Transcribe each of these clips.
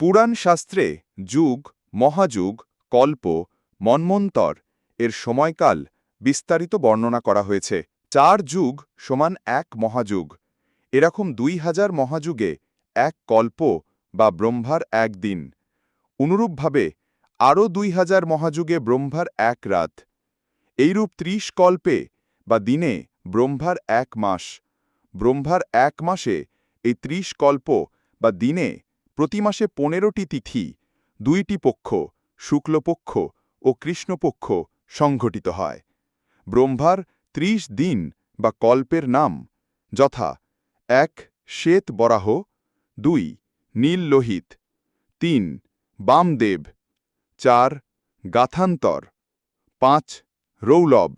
পুরাণ শাস্ত্রে যুগ, মহাযুগ, কল্প, মন্মন্তর এর সময়কাল বিস্তারিত বর্ণনা করা হয়েছে। চার যুগ সমান এক মহাযুগ। এরকম দুই হাজার মহাযুগে এক কল্প বা ব্রহ্মার এক দিন। অনুরূপভাবে আরও দুই হাজার মহাযুগে ব্রহ্মার এক রাত। এইরূপ ত্রিশ কল্পে বা দিনে ব্রহ্মার এক মাস। ব্রহ্মার এক মাসে এই ত্রিশ কল্প বা দিনে প্রতি মাসে পনেরোটি তিথি, দুইটি পক্ষ, শুক্লপক্ষ ও কৃষ্ণপক্ষ সংঘটিত হয়। ব্রহ্মার ত্রিশ দিন বা কল্পের নাম, যথা এক, শ্বেত বরাহ, দুই, নীল লোহিত, তিন, বামদেব, চার, গাথান্তর, পাঁচ রৌলভ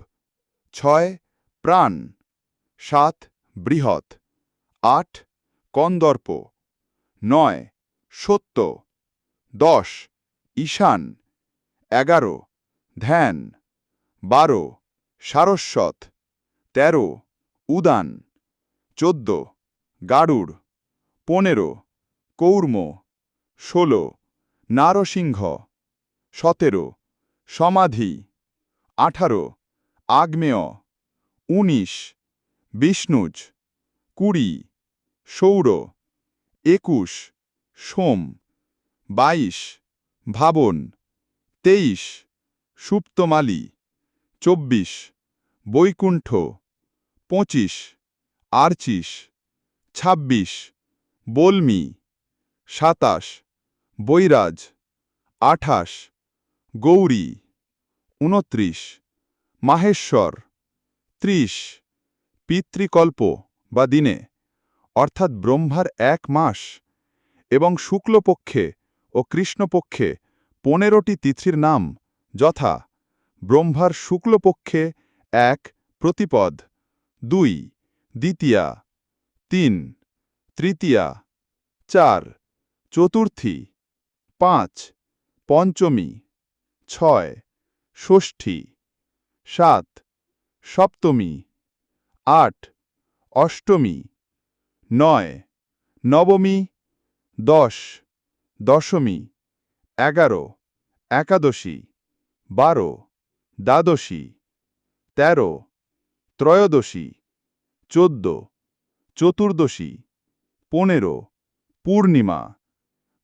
ছয়, প্রাণ, সাত, বৃহৎ, আট, কন্দর্প, নয় সত্য, দশ, ঈশান, এগারো, ধ্যান, বারো, সারস্বত, তেরো, উদান, চোদ্দ গাড়ুড় পনেরো, কৌর্ম, ষোলো, নারসিংহ, সতেরো, সমাধি, আঠারো, আগ্নেয়, উনিশ, বিষ্ণুজ, কুড়ি, সৌর, একুশ সোম, বাইশ, ভাবন, তেইশ, সুপ্তমালি, চব্বিশ, বৈকুণ্ঠ, পঁচিশ আরচিশ ছাব্বিশ, বলমি, সাতাশ, বৈরাজ, আঠাশ, গৌরী উনত্রিশ মাহেশ্বর, ত্রিশ, পিতৃকল্প বা দিনে, অর্থাৎ ব্রহ্মার এক মাস এবং শুক্লপক্ষে ও কৃষ্ণপক্ষে পনেরোটি তিথির নাম, যথা ব্রহ্মার শুক্লপক্ষে এক, প্রতিপদ, দুই, দ্বিতীয়া, তিন, তৃতীয়া, চার, চতুর্থী, পাঁচ, পঞ্চমী, ছয়, ষষ্ঠী, সাত, সপ্তমী, আট, অষ্টমী, নয়, নবমী দশ, দশমী, এগারো, একাদশী, বারো, দ্বাদশী, তেরো, ত্রয়োদশী, চোদ্দ, চতুর্দশী, পনেরো, পূর্ণিমা,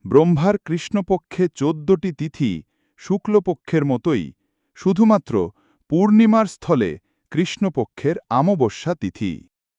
ব্রহ্মার কৃষ্ণপক্ষে চোদ্দটি তিথি শুক্লপক্ষের মতোই, শুধুমাত্র পূর্ণিমার স্থলে কৃষ্ণপক্ষের আমবস্যা তিথি।